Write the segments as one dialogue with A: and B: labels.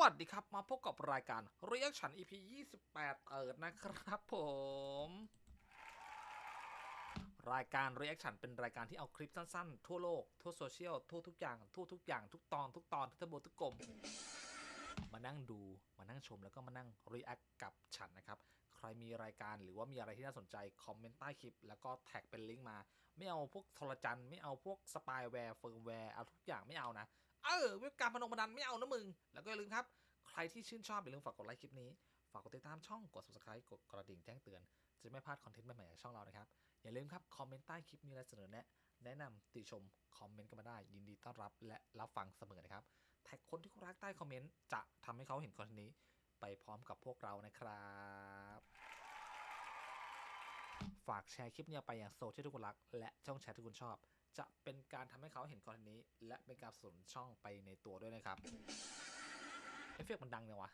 A: วัสดีครับ มาพบกับรายการ Reaction EP 28 เอิดนะครับผม รายการ Reaction เป็นรายการที่เอาคลิปสั้นๆ ทั่วโลก ทั่วโซเชียล ทั่วทุกอย่าง ทั่วทุกอย่าง ทุกตอน ทุกตอน ทุกตะบทุกกลม มานั่งดู มานั่งชมแล้วก็มานั่ง react กับฉันนะครับ ใครมีรายการหรือว่ามีอะไรที่น่าสนใจ คอมเมนต์ใต้คลิป แล้วก็แท็กเป็นลิงก์มา ไม่เอาพวกโทรจันไม่เอาพวกสปายแวร์เฟิร์มแวร์เอาทุกอย่างไม่เอานะ เออเว็บการพนมบันไม่เอานะมึง แล้วก็อย่าลืมครับ ใครที่ชื่นชอบอย่าลืมฝากกดไลค์คลิปนี้ ฝากกดติดตามช่องกด subscribe กดกระดิ่งแจ้งเตือน จะไม่พลาดคอนเทนต์ใหม่ๆจากช่องเรานะครับ อย่าลืมครับคอมเมนต์ใต้คลิปมีอะไรเสนอแนะแนะนำติชมคอมเมนต์กันมาได้ ยินดีต้อนรับและรับฟังเสมอนะครับแท็กคนที่คุณรักใต้คอมเมนต์จะทำให้เขาเห็นคอนเทนต์นี้ ไปพร้อมกับพวกเรานะครับ ฝากแชร์คลิปนี้ไปอยังโซเชียลที่คุณรัก และช่องแชทที่คุณชอบ จะเป็นการทำให้เขาเห็นคอนเทนต์นี้ และเป็นการสนช่องไปในตัวด้วยนะครับ เอฟเฟกต์มันดังเลยวะ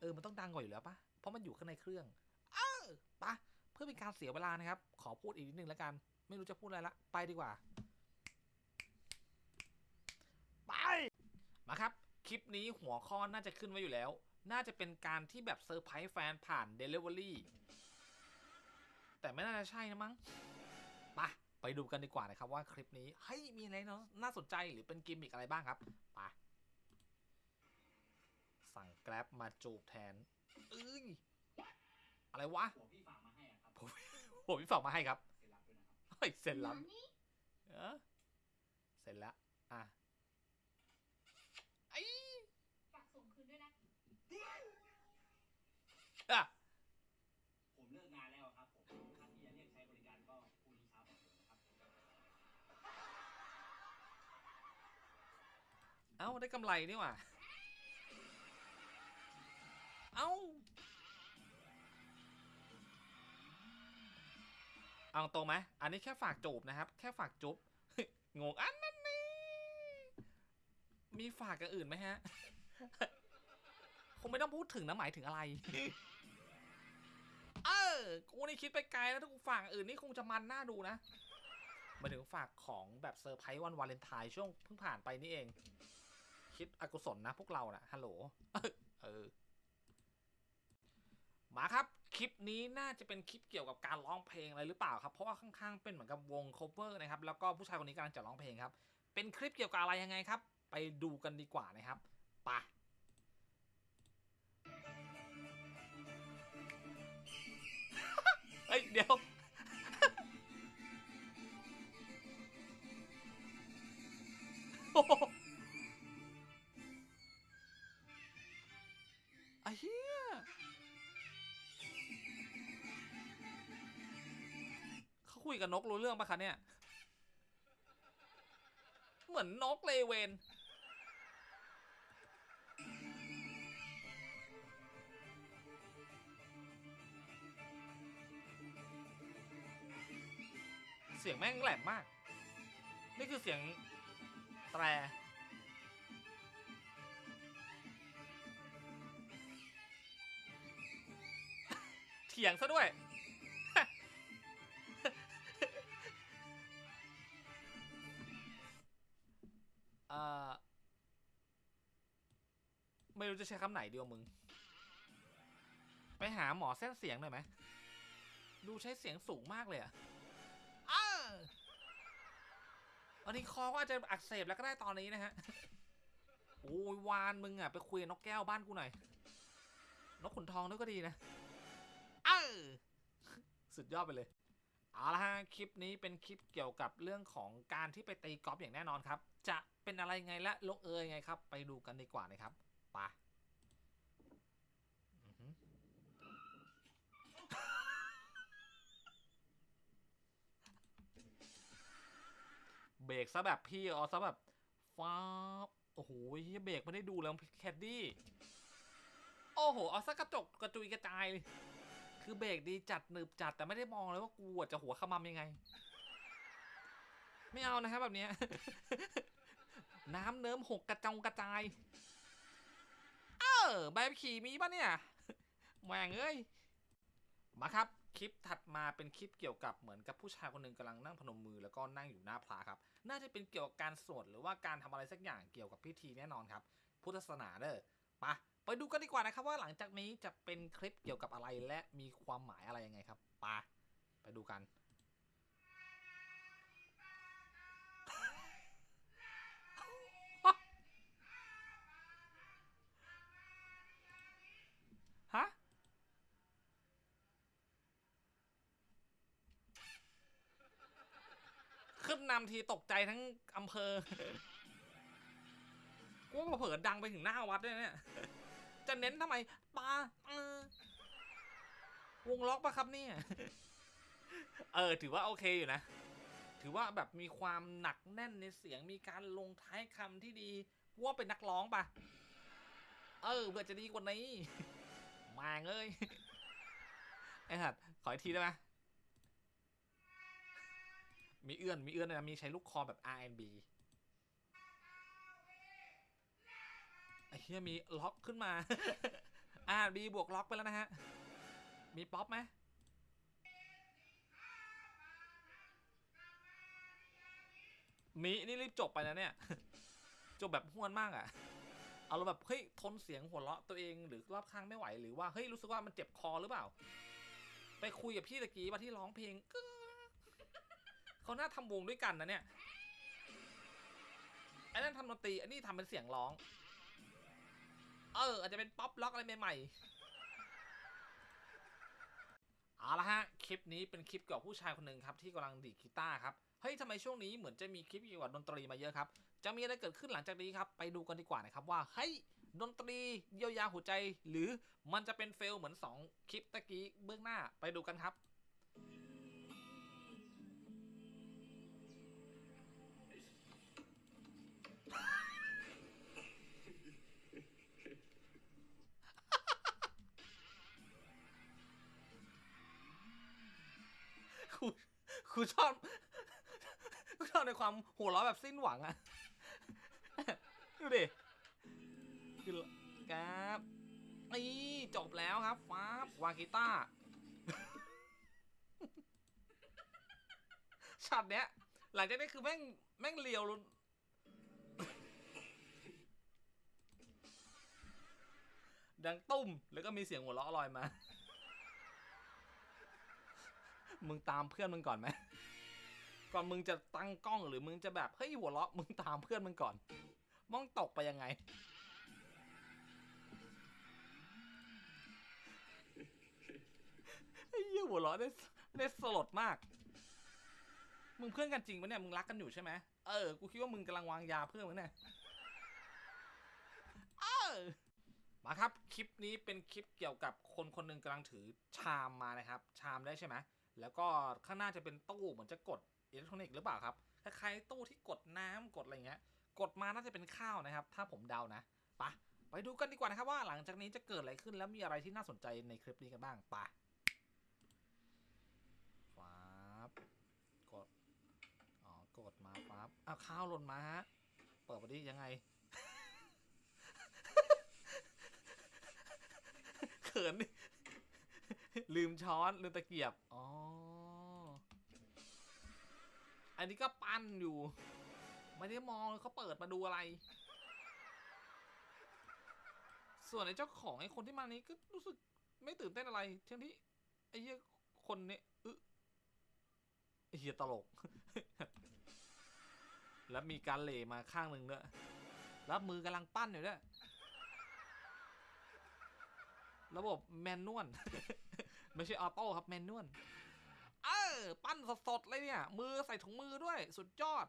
A: เออ มันต้องดังกว่าอยู่แล้วปะเพราะมันอยู่ข้างในเครื่อง เออปะเพื่อเป็นการเสียเวลานะครับ ขอพูดอีกนิดนึงแล้วกัน ไม่รู้จะพูดอะไรละ ไปดีกว่า ไป มาครับ คลิปนี้หัวข้อน่าจะขึ้นไว้อยู่แล้ว น่าจะเป็นการที่แบบเซอร์ไพรส์แฟนผ่าน Delivery แต่ไม่น่าจะใช่นะมั้งไป ไปดูกันดีกว่านะครับว่าคลิปนี้เฮ้ยมีอะไรเนาะน่าสนใจหรือเป็นกิมมิกอะไรบ้างครับไปสั่งแกร็บมาจูบแทนเอ้ยอะไรวะ
B: หัวพี่ฝากมาให้อะครับ
A: ผมผมพี่ฝากมาให้ครับ
B: เซ็นรับด้วยนะครับ
A: เฮ้ยเสร็จแล้ว
C: นี่
A: เออเสร็จแล้วอะ
B: เอ้า
A: ได้กำไรนี่หว่า เอ้า เอาตรงไหมอันนี้แค่ฝากจูบนะครับ แค่ฝากจุ๊บงงอันนั้นนี่มีฝากกันอื่นไหมฮะ คงไม่ต้องพูดถึงนะหมายถึงอะไร เออ กูนี่คิดไปไกลแล้วถ้ากูฝากอื่นนี่คงจะมันน่าดูนะมาถึงฝากของแบบเซอร์ไพรส์วันวาเลนไทน์ช่วงเพิ่งผ่านไปนี่เอง คิดอกุศลนะพวกเรานะฮัลโหลเออมาครับ คลิปนี้น่าจะเป็นคลิปเกี่ยวกับการร้องเพลงอะไรหรือเปล่าครับ เพราะว่าข้างๆเป็นเหมือนกับวง cover นะครับ แล้วก็ผู้ชายคนนี้กำลังจะร้องเพลงครับ เป็นคลิปเกี่ยวกับอะไรยังไงครับ ไปดูกันดีกว่านะครับ ไป เขาคุยกับนกรู้เรื่องปะคะเนี่ย เหมือนนกเลเวนเสียงแม่งแหลมมาก นี่คือเสียงแตร ถียงซะด้วยเอ่อไม่รู้จะใช้คำไหนดีวะมึง ไปหาหมอเส้นเสียงหน่อยไหม ดูใช้เสียงสูงมากเลยอะอันนี้คอก็อาจจะอักเสบแล้วก็ได้ตอนนี้นะฮะ โอ้ยวานมึงอะไปคุยกับนกแก้วบ้านกูหน่อย นกขุนทองด้วยก็ดีนะ ออสุดยอดไปเลยเอาละฮะคลิปนี้เป็นคลิปเกี่ยวกับเรื่องของการที่ไปตีกอล์ฟอย่างแน่นอนครับ จะเป็นอะไรไงและลงเอยไงครับ ไปดูกันดีกว่านะครับไปอือหือเบรกซะแบบพี่เอซะแบบฟ้าโอ้โหเบรกไม่ได้ดูแล้วแคดดี้ โอ้โห เอาซะกระจกกระจุยกระจายเลย คือเบรกดีจัดหนึบจัดแต่ไม่ได้มองเลยว่ากูจะหัวขมำยังไง ไม่เอานะครับแบบเนี้ย น้ำเนิ้มหกกระจงกระจาย เออใบขับขี่มีปะเนี่ยแหวงเอ้ย มาครับ คลิปถัดมาเป็นคลิปเกี่ยวกับเหมือนกับผู้ชายคนหนึ่งกำลังนั่งพนมมือแล้วก็นั่งอยู่หน้าพระครับ น่าจะเป็นเกี่ยวกับการสวดหรือว่าการทำอะไรสักอย่างเกี่ยวกับพิธีแน่นอนครับ พุทธศาสนาเด้อไปไปะ ไปดูกันดีกว่านะครับว่าหลังจากนี้จะเป็นคลิปเกี่ยวกับอะไรและมีความหมายอะไรยังไงครับไปะไปดูกัน ฮะ ขึ้นนำทีตกใจทั้งอำเภอ กูว่าเผลอดังไปถึงหน้าวัดด้วยเนี่ย จะเน้นทำไมปลาเออวงล็อกปะครับเนี่ย เออ ถือว่าโอเคอยู่นะ ถือว่าแบบมีความหนักแน่นในเสียงมีการลงท้ายคำที่ดีว่าเป็นนักร้องปะเออเพื่อจะดีกว่านี้มาเงยไอ้สัตว์ขออีกทีได้ไหมมีเอื้อนมีเอื้อนนะมีใช้ลูกคอแบบ R&B เฮียมีล็อกขึ้นมา R&B บวกล็อกไปแล้วนะฮะ มีป๊อปไหมมีนี่รีบจบไปนะเนี่ย จบแบบห้วนมากอะ่ะ เอาเราแบบเฮ้ยทนเสียงหัวเราะตัวเองหรือรอบข้างไม่ไหวหรือว่าเฮ้ยรู้สึกว่ามันเจ็บคอหรือเปล่า ไปคุยกับพี่ตะกี้ว่าที่ร้องเพลงเขาน่าทำวงด้วยกันนะเนี่ยไอ้นั่นทำดนตรีอันนี้ทำเป็นเสียงร้อง เออ อาจจะเป็นป๊อปล็อกอะไรใหม่ๆเอาละฮะ คลิปนี้เป็นคลิปเกี่ยวกับผู้ชายคนหนึ่งครับที่กำลังดีดกีตาร์ครับเฮ้ยทำไมช่วงนี้เหมือนจะมีคลิปเกี่ยวกับดนตรีมาเยอะครับ จะมีอะไรเกิดขึ้นหลังจากนี้ครับ ไปดูกันดีกว่านะครับว่าเฮ้ยดนตรีเยียวยาหัวใจ หรือมันจะเป็นเฟลเหมือน 2 คลิปตะกี้เบื้องหน้าไปดูกันครับ ครูชอบครูชอบในความหัวเราะแบบสิ้นหวังอะดูดิคือครับนี่จบแล้วครับฟ้าบวากิต้าช็อตเนี้ย หลังจากนี้คือแม่งแม่งเลียวลุนดังตุ้มแล้วก็มีเสียงหัวเราะลอยมา มึงตามเพื่อนมึงก่อนไหมก่อนมึงจะตั้งกล้องหรือมึงจะแบบเฮ้ยหัวเราะมึงตามเพื่อนมึงก่อนมองตกไปยังไง ไอ้เหี้ยหัวเราะได้ได้สลดมาก มึงเพื่อนกันจริงปะเนี่ยมึงรักกันอยู่ใช่ไหมเออ กูคิดว่ามึงกำลังวางยาเพื่อนมึงเนี่ยเออมาครับ คลิปนี้เป็นคลิปเกี่ยวกับคนคนหนึ่งกำลังถือชามมานะครับ ชามได้ใช่ไหม แล้วก็ข้างหน้าจะเป็นตู้เหมือนจะกดอิเล็กทรอนิกส์หรือเปล่าครับคล้ายๆตู้ที่กดน้ำกดอะไรเงี้ย กดมาน่าจะเป็นข้าวนะครับ ถ้าผมเดานะปะไปดูกันดีกว่านะครับว่าหลังจากนี้จะเกิดอะไรขึ้นแล้วมีอะไรที่น่าสนใจในคลิปนี้กันบ้างปะฟ้าบกดอ๋อกดมาฟ้าบอ้าวข้าวหล่นมาฮะเปิดมาดิยังไงเขินดิลืมช้อนลืมตะเกียบอ๋อ อันนี้ก็ปั้นอยู่ไม่ได้มองเขาเปิดมาดูอะไร ส่วนไอ้เจ้าของไอ้คนที่มานี้ก็รู้สึกไม่ตื่นเต้นอะไรทั้งที่ไอ้เหี้ยคนเนี้ยอึไอ้เหี้ยตลก แล้วมีการเหล่มาข้างหนึ่งด้วยแล้วมือกำลังปั้นอยู่ด้วยระบบแมนนวลไม่ใช่ออโต้ครับแมนนวล ปั้นสดๆเลยเนี่ย มือใส่ถุงมือด้วยสุดยอด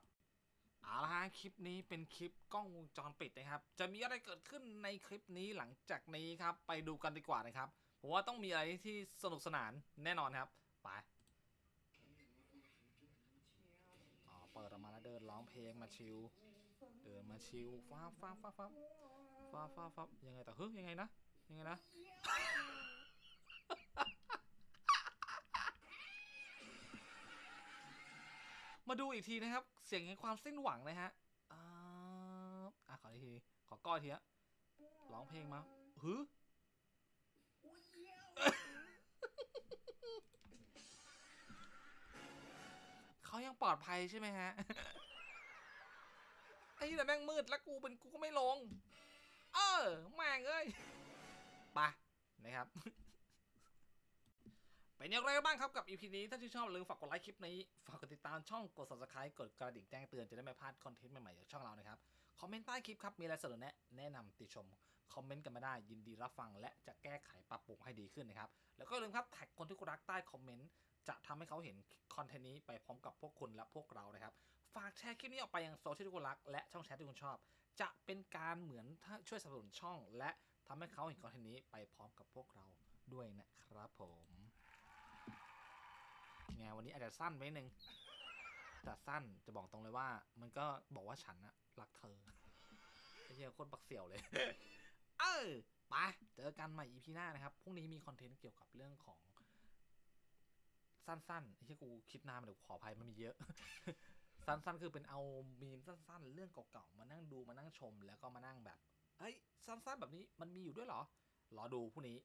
A: เอาละฮะคลิปนี้เป็นคลิปกล้องวงจรปิดนะครับ จะมีอะไรเกิดขึ้นในคลิปนี้หลังจากนี้ครับ ไปดูกันดีกว่านะครับผมว่าต้องมีอะไรที่สนุกสนานแน่นอนครับไปอ๋อเปิดออกมาแล้วเดินร้องเพลงมาชิลเดินมาชิลฟ้าฟ้าฟ้าฟ้าฟ้าฟ้าฟ้ายังไงแต่เฮ้ยยังไงนะยังไงนะ มาดูอีกทีนะครับ เสียงแห่งความสิ้นหวังนะฮะอ่าอะขออีกที ขอก้อนทีฮะร้องเพลงมาหือเขายังปลอดภัยใช่ไหมฮะ ไอ้แต่แม่งมืดแล้วกูเป็นกูก็ไม่ลง เออ แม่งเอ้ยไปนะครับ เป็นอย่างไรกันบ้างครับกับ EP นี้ ถ้าชื่นชอบลืมฝากกดไลค์คลิปนี้ ฝากกดติดตามช่องกด subscribe กดกระดิ่งแจ้งเตือนจะได้ไม่พลาดคอนเทนต์ใหม่ๆจากช่องเรานะครับ คอมเมนต์ใต้คลิปครับ มีอะไรเสนอแนะแนะนำติชม คอมเมนต์กันมาได้ยินดีรับฟัง และจะแก้ไขปรับปรุงให้ดีขึ้นนะครับ แล้วก็ลืมครับแท็กคนที่คุณรักใต้คอมเมนต์จะทำให้เขาเห็นคอนเทนต์นี้ไปพร้อมกับพวกคุณและพวกเรานะครับ ฝากแชร์คลิปนี้ออกไปยังโซเชียลที่คุณรักและช่องแชทที่คุณชอบ จะเป็นการเหมือนถ้าช่วยสนับสนุนช่อง และทำให้เขาเห็นคอนเทนต์นี้ไปพร้อมกับพวกเราด้วยนะครับผม ไงวันนี้อาจจะสั้นไปนิดนึงแต่สั้นจะบอกตรงเลยว่า มันก็บอกว่าฉันอะรักเธอไอ้เหี้ยโคนปักเสี่ยวเลย เออไปเจอกันใหม่ EP หน้านะครับพรุ่งนี้มีคอนเทนต์เกี่ยวกับเรื่องของ สั้นๆไอ้ที่กูคิดนานเดี๋ยวขออภัยมันมีเยอะ สั้นๆ คือเป็นเอามีมสั้น ๆ เรื่องเก่าๆมานั่งดูมานั่งชมแล้วก็มานั่งแบบเอ้ยสั้นๆแบบนี้มันมีอยู่ด้วยเหรอรอดูพรุ่งนี้